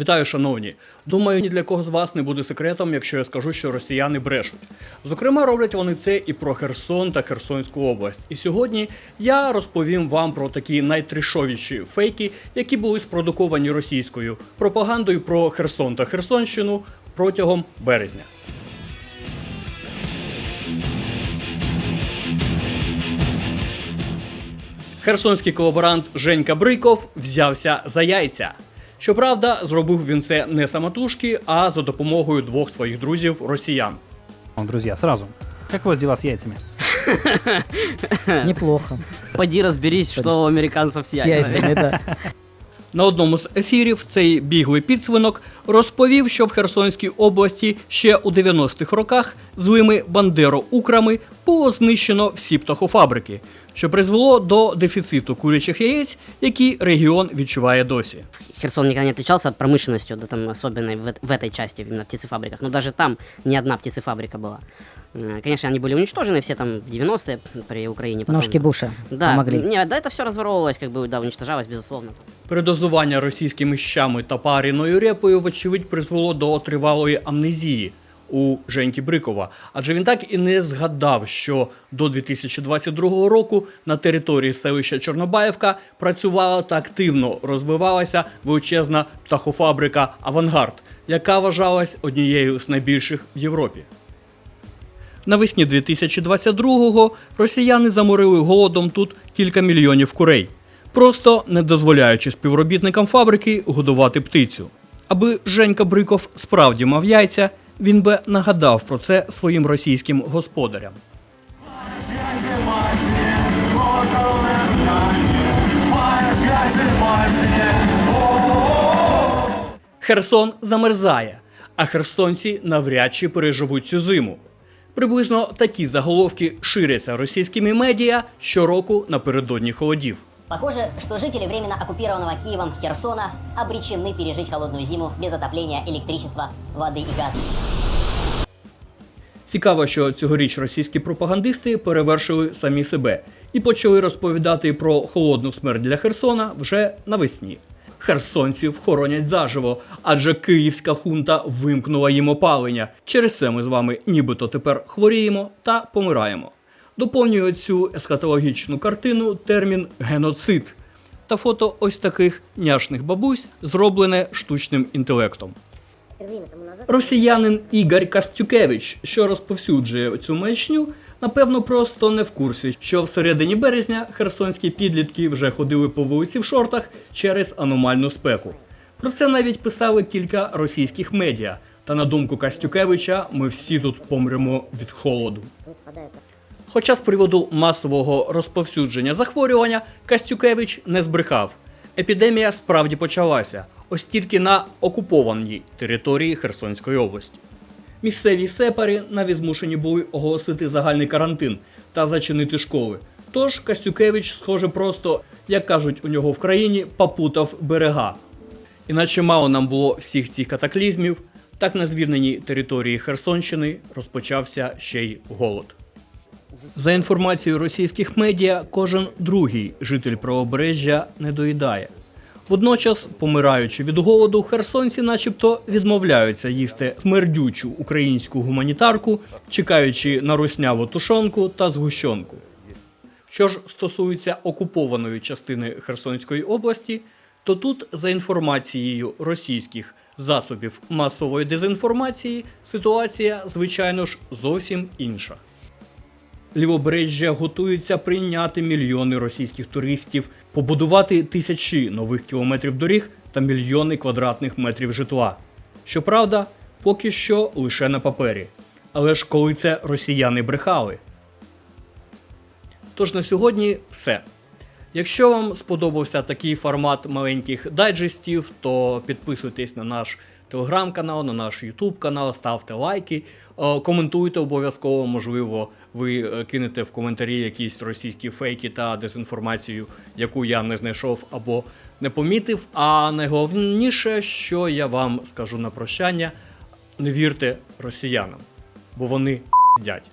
Вітаю, шановні. Думаю, ні для кого з вас не буде секретом, якщо я скажу, що росіяни брешуть. Зокрема, роблять вони це і про Херсон та Херсонську область. І сьогодні я розповім вам про такі найтрішовіші фейки, які були спродуковані російською пропагандою про Херсон та Херсонщину протягом березня. Херсонський колаборант Женька Бриков взявся за яйця. Щоправда, зробив він це не самотужки, а за допомогою двох своїх друзів росіян. Друзья, сразу. Как у вас дела с яйцами? Неплохо. Пойди разберись, что у американцев с С яйцами. яйцами, да. На одному з ефірів цей біглий підсвинок розповів, що в Херсонській області ще у 90-х роках злими бандеро-украми було знищено всі птахофабрики, що призвело до дефіциту курячих яєць, який регіон відчуває досі. Херсон никогда не отличался промышленностью, да там особенно в, эт- в этой части, именно в птицефабриках. Но даже там не одна птицефабрика была. Э, Конечно, они были уничтожены все там в 90-е при Украине. потом- Ножки Буша Да, помогли. не, да, это все разворовывалось, как бы, да, уничтожалось, безусловно. Передозування російськими щами та паріною репою, вочевидь, призвело до тривалої амнезії у Женьки Брикова. Адже він так і не згадав, що до 2022 року на території селища Чорнобаївка працювала та активно розвивалася величезна птахофабрика Авангард, яка вважалась однією з найбільших в Європі. Навесні 2022-го росіяни заморили голодом тут кілька мільйонів курей, просто не дозволяючи співробітникам фабрики годувати птицю. Аби Женька Бриков справді мав яйця, він би нагадав про це своїм російським господарям. Херсон замерзає, а херсонці навряд чи переживуть цю зиму. Приблизно такі заголовки ширяться російськими медіа щороку напередодні холодів. Похоже, что жители временно оккупированного Киевом Херсона обречены пережить холодную зиму без отопления, электричества, воды и газа. Цікаво, що цьогоріч російські пропагандисти перевершили самі себе і почали розповідати про холодну смерть для Херсона вже навесні. Херсонців хоронять заживо, адже київська хунта вимкнула їм опалення. Через це ми з вами нібито тепер хворіємо та помираємо. Доповнює цю ескатологічну картину термін геноцид та фото ось таких няшних бабусь, зроблене штучним інтелектом. Росіянин Ігор Костюкевич, що розповсюджує цю маячню, напевно, просто не в курсі, що в середині березня херсонські підлітки вже ходили по вулиці в шортах через аномальну спеку. Про це навіть писали кілька російських медіа. Та на думку Костюкевича, ми всі тут помремо від холоду. Хоча з приводу масового розповсюдження захворювання Костюкевич не збрехав. Епідемія справді почалася, ось тільки на окупованій території Херсонської області. Місцеві сепари навіть змушені були оголосити загальний карантин та зачинити школи. Тож Костюкевич, схоже, просто, як кажуть у нього в країні, попутав берега. Іначе мало нам було всіх цих катаклізмів, так на звільненій території Херсонщини розпочався ще й голод. За інформацією російських медіа, кожен другий житель правобережжя не доїдає. Водночас, помираючи від голоду, херсонці, начебто, відмовляються їсти смердючу українську гуманітарку, чекаючи на русняву тушонку та згущенку. Що ж стосується окупованої частини Херсонської області, то тут, за інформацією російських засобів масової дезінформації, ситуація, звичайно ж, зовсім інша. Лівобережжя готується прийняти мільйони російських туристів, побудувати тисячі нових кілометрів доріг та мільйони квадратних метрів житла. Щоправда, поки що лише на папері. Але ж коли це росіяни брехали. Тож на сьогодні все. Якщо вам сподобався такий формат маленьких дайджестів, то підписуйтесь на наш телеграм-канал, на наш ютуб канал, ставте лайки, е, коментуйте обов'язково. Можливо, ви е, кинете в коментарі якісь російські фейки та дезінформацію, яку я не знайшов або не помітив. А найголовніше, що я вам скажу на прощання, не вірте росіянам, бо вони піздять.